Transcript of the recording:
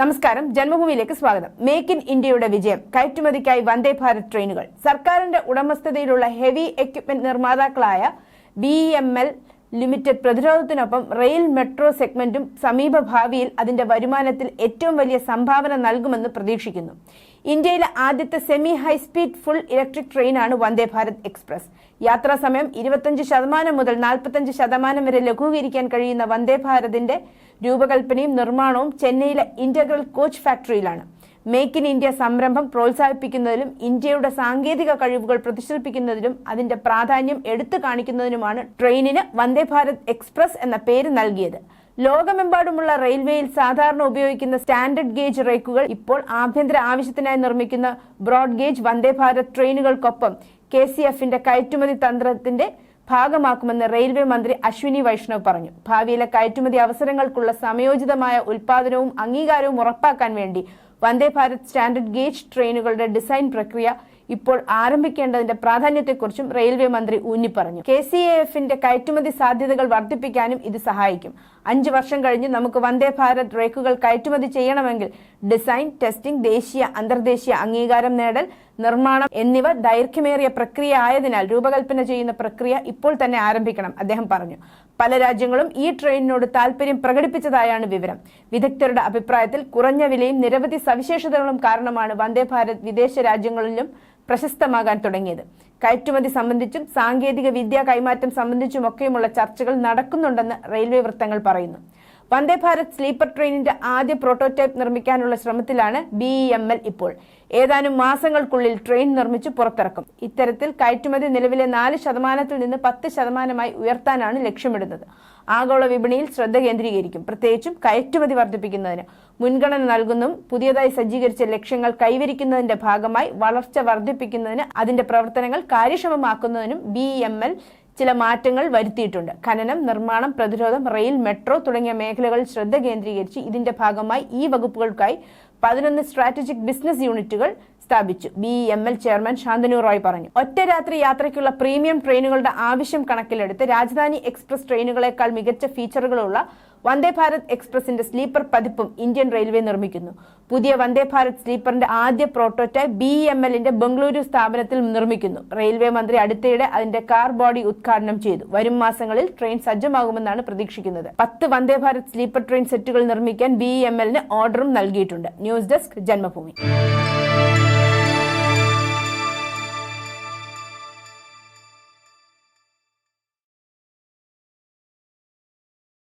നമസ്കാരം ജന്മഭൂമിയിലേക്ക് സ്വാഗതം. Make in ഇന്ത്യയുടെ വിജയം കയറ്റുമതിക്കായി വന്ദേ ഭാരത് ട്രെയിനുകൾ. സർക്കാരിന്റെ ഉടമസ്ഥതയിലുള്ള ഹെവി എക്യുപ്മെന്റ് നിർമ്മാതാക്കളായ ബി എം എൽ ലിമിറ്റഡ് പ്രതിരോധത്തിനൊപ്പം റെയിൽ മെട്രോ സെഗ്മെന്റും സമീപ ഭാവിയിൽ അതിന്റെ വരുമാനത്തിൽ ഏറ്റവും വലിയ സംഭാവന നൽകുമെന്ന് പ്രതീക്ഷിക്കുന്നു. ഇന്ത്യയിലെ ആദ്യത്തെ സെമി ഹൈസ്പീഡ് ഫുൾ ഇലക്ട്രിക് ട്രെയിനാണ് വന്ദേ ഭാരത് എക്സ്പ്രസ്. യാത്രാ സമയം ഇരുപത്തഞ്ച് ശതമാനം മുതൽ നാൽപ്പത്തഞ്ച് ശതമാനം വരെ ലഘൂകരിക്കാൻ കഴിയുന്ന വന്ദേ ഭാരതിന്റെ രൂപകൽപ്പനയും നിർമ്മാണവും ചെന്നൈയിലെ ഇന്റഗ്രൽ കോച്ച് ഫാക്ടറിയിലാണ്. മേക്ക് ഇൻ ഇന്ത്യ സംരംഭം പ്രോത്സാഹിപ്പിക്കുന്നതിലും ഇന്ത്യയുടെ സാങ്കേതിക കഴിവുകൾ പ്രതിഷ്ഠിപ്പിക്കുന്നതിലും അതിന്റെ പ്രാധാന്യം എടുത്തു കാണിക്കുന്നതിനുമാണ് ട്രെയിനിന് വന്ദേ ഭാരത് എക്സ്പ്രസ് എന്ന പേര് നൽകിയത്. ലോകമെമ്പാടുമുള്ള റെയിൽവേയിൽ സാധാരണ ഉപയോഗിക്കുന്ന സ്റ്റാൻഡേർഡ് ഗേജ് റേക്കുകൾ ഇപ്പോൾ ആഭ്യന്തര ആവശ്യത്തിനായി നിർമ്മിക്കുന്ന ബ്രോഡ് ഗേജ് വന്ദേ ഭാരത് ട്രെയിനുകൾക്കൊപ്പം കെ സി എഫിന്റെ കയറ്റുമതി തന്ത്രത്തിന്റെ ഭാഗമാക്കുമെന്ന് റെയിൽവേ മന്ത്രി അശ്വിനി വൈഷ്ണവ് പറഞ്ഞു. ഭാവിയിലെ കയറ്റുമതി അവസരങ്ങൾക്കുള്ള സമയോചിതമായ ഉൽപാദനവും അംഗീകാരവും ഉറപ്പാക്കാൻ വേണ്ടി വന്ദേ ഭാരത് സ്റ്റാൻഡേർഡ് ഗേജ് ട്രെയിനുകളുടെ ഡിസൈൻ പ്രക്രിയ ഇപ്പോൾ ആരംഭിക്കേണ്ടതിന്റെ പ്രാധാന്യത്തെക്കുറിച്ചും റെയിൽവേ മന്ത്രി ഊന്നി പറഞ്ഞു കെ സി എ എഫിന്റെ കയറ്റുമതി സാധ്യതകൾ വർദ്ധിപ്പിക്കാനും ഇത് സഹായിക്കും. അഞ്ച് വർഷം കഴിഞ്ഞ് നമുക്ക് വന്ദേ ഭാരത് റേക്കുകൾ കയറ്റുമതി ചെയ്യണമെങ്കിൽ ഡിസൈൻ ടെസ്റ്റിംഗ് ദേശീയ അന്തർദേശീയ അംഗീകാരം നേടൽ നിർമ്മാണം എന്നിവ ദൈർഘ്യമേറിയ പ്രക്രിയ ആയതിനാൽ രൂപകൽപ്പന ചെയ്യുന്ന പ്രക്രിയ ഇപ്പോൾ തന്നെ ആരംഭിക്കണം അദ്ദേഹം പറഞ്ഞു. പല രാജ്യങ്ങളും ഈ ട്രെയിനിനോട് താൽപര്യം പ്രകടിപ്പിച്ചതായാണ് വിവരം. വിദഗ്ധരുടെ അഭിപ്രായത്തിൽ കുറഞ്ഞ വിലയും നിരവധി സവിശേഷതകളും കാരണമാണ് വന്ദേ ഭാരത് വിദേശ രാജ്യങ്ങളിലും പ്രശസ്തമാകാൻ തുടങ്ങിയത്. കയറ്റുമതി സംബന്ധിച്ചും സാങ്കേതിക വിദ്യ കൈമാറ്റം സംബന്ധിച്ചുമൊക്കെയുമുള്ള ചർച്ചകൾ നടക്കുന്നുണ്ടെന്ന് റെയിൽവേ വൃത്തങ്ങൾ പറയുന്നു. വന്ദേ ഭാരത് സ്ലീപ്പർ ട്രെയിനിന്റെ ആദ്യ പ്രോട്ടോടൈപ്പ് നിർമ്മിക്കാനുള്ള ശ്രമത്തിലാണ് ബി എം എൽ ഇപ്പോൾ. ഏതാനും മാസങ്ങൾക്കുള്ളിൽ ട്രെയിൻ നിർമ്മിച്ച് പുറത്തിറക്കും. ഇത്തരത്തിൽ കയറ്റുമതി നിലവിലെ നാല് ശതമാനത്തിൽ നിന്ന് പത്ത് ശതമാനമായി ഉയർത്താനാണ് ലക്ഷ്യമിടുന്നത്. ആഗോള വിപണിയിൽ ശ്രദ്ധ കേന്ദ്രീകരിക്കും. പ്രത്യേകിച്ചും കയറ്റുമതി വർദ്ധിപ്പിക്കുന്നതിന്. മുൻഗണന നൽകുന്നതും പുതിയതായി സജ്ജീകരിച്ച ലക്ഷ്യങ്ങൾ കൈവരിക്കുന്നതിന്റെ ഭാഗമായി വളർച്ച വർദ്ധിപ്പിക്കുന്നതിന് അതിന്റെ പ്രവർത്തനങ്ങൾ കാര്യക്ഷമമാക്കുന്നതിനും ബി എം എൽ ചില മാറ്റങ്ങൾ വരുത്തിയിട്ടുണ്ട്. ഖനനം നിർമ്മാണം പ്രതിരോധം റെയിൽ മെട്രോ തുടങ്ങിയ മേഖലകളിൽ ശ്രദ്ധ കേന്ദ്രീകരിച്ച് ഇതിന്റെ ഭാഗമായി ഈ വകുപ്പുകൾക്കായി പതിനൊന്ന് സ്ട്രാറ്റജിക് ബിസിനസ് യൂണിറ്റുകൾ സ്ഥാപിച്ചു. B M L chairman Shantanu Roy പറഞ്ഞു. ഒറ്റ രാത്രി യാത്രയ്ക്കുള്ള പ്രീമിയം ട്രെയിനുകളുടെ ആവശ്യം കണക്കിലെടുത്ത് രാജധാനി എക്സ്പ്രസ് ട്രെയിനുകളെക്കാൾ മികച്ച ഫീച്ചറുകളുള്ള വന്ദേ ഭാരത് എക്സ്പ്രസിന്റെ സ്ലീപ്പർ പതിപ്പും ഇന്ത്യൻ റെയിൽവേ നിർമ്മിക്കുന്നു. പുതിയ വന്ദേ ഭാരത് സ്ലീപ്പറിന്റെ ആദ്യ പ്രോട്ടോടൈപ്പ് ബി എം എല്ലിന്റെ ബംഗളൂരു സ്ഥാപനത്തിൽ നിർമ്മിക്കുന്നു. റെയിൽവേ മന്ത്രി അടുത്തിടെ അതിന്റെ കാർ ബോഡി ഉദ്ഘാടനം ചെയ്തു. വരും മാസങ്ങളിൽ ട്രെയിൻ സജ്ജമാകുമെന്നാണ് പ്രതീക്ഷിക്കുന്നത്. പത്ത് വന്ദേ ഭാരത് സ്ലീപ്പർ ട്രെയിൻ സെറ്റുകൾ നിർമ്മിക്കാൻ ബി എം എല്ലിന് ഓർഡറും നൽകിയിട്ടുണ്ട്. News desk Janmabhumi.